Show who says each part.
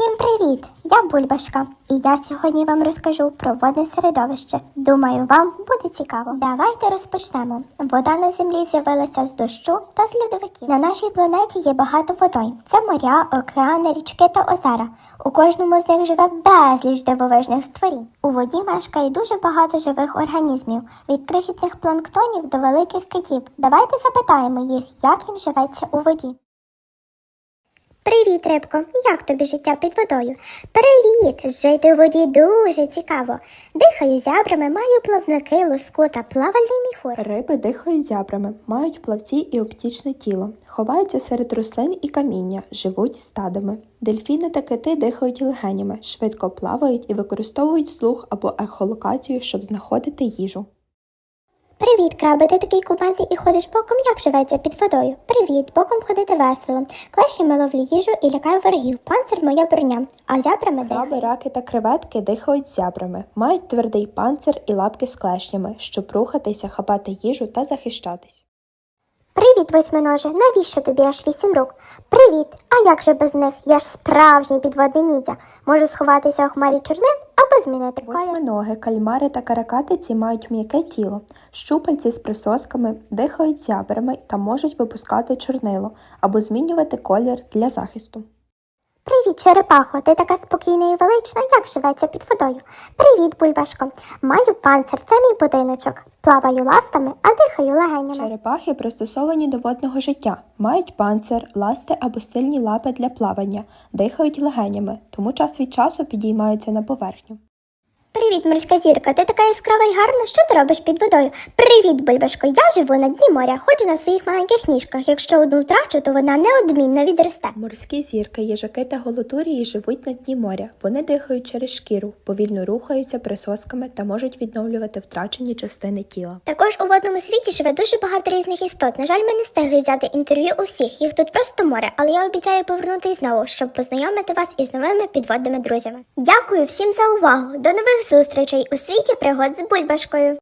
Speaker 1: Всім привіт! Я Бульбашка, і я сьогодні вам розкажу про водне середовище. Думаю, вам буде цікаво. Давайте розпочнемо. Вода на землі з'явилася з дощу та з льодовиків. На нашій планеті є багато водойм. Це моря, океани, річки та озера. У кожному з них живе безліч дивовижних створінь. У воді мешкає дуже багато живих організмів, від крихітних планктонів до великих китів. Давайте запитаємо їх, як їм живеться у воді. Привіт, рибко. Як тобі життя під водою? Привіт! Жити у воді дуже цікаво. Дихаю зябрами, маю плавники, лоску та плавальний міхур.
Speaker 2: Риби дихають зябрами, мають плавці і оптічне тіло, ховаються серед рослин і каміння, живуть стадами. Дельфіни та кити дихають легенями, швидко плавають і використовують слух або ехолокацію, щоб знаходити їжу.
Speaker 1: Привіт, краби, ти такий кумедний і ходиш боком, як живеться під водою. Привіт, боком ходити весело. Клещами ловлю їжу і лякаю ворогів. Панцир моя броня, а зябрами
Speaker 2: Краби,
Speaker 1: дихаю.
Speaker 2: раки та креветки дихають зябрами, мають твердий панцир і лапки з клешнями, щоб рухатися, хапати їжу та захищатись.
Speaker 1: Привіт, восьминоже, навіщо тобі аж вісім рук? Привіт! А як же без них? Я ж справжній підводний ніндзя. Можу сховатися у хмарі чорнин або змінити колір.
Speaker 2: Восьминоги, кальмари та каракатиці мають м'яке тіло, щупальці з присосками, дихають зябрами та можуть випускати чорнило або змінювати колір для захисту.
Speaker 1: Привіт, черепахо, ти така спокійна і велична, як живеться під водою. Привіт, бульбашко. Маю панцир, це мій будиночок. Плаваю ластами, а дихаю легенями.
Speaker 2: Черепахи пристосовані до водного життя, мають панцир, ласти або сильні лапи для плавання, дихають легенями, тому час від часу підіймаються на поверхню.
Speaker 1: Привіт, морська зірка, ти така яскрава і гарна, що ти робиш під водою? Привіт, бульбашко, я живу на дні моря, ходжу на своїх маленьких ніжках. Якщо одну втрачу, то вона неодмінно відросте.
Speaker 2: Морські зірки, їжаки та голотурії живуть на дні моря. Вони дихають через шкіру, повільно рухаються присосками та можуть відновлювати втрачені частини тіла.
Speaker 1: Також у водному світі живе дуже багато різних істот. На жаль, ми не встигли взяти інтерв'ю у всіх. Їх тут просто море, але я обіцяю повернутись знову, щоб познайомити вас із новими підводними друзями. Дякую всім за увагу. До нових зустрічей у світі пригод з бульбашкою.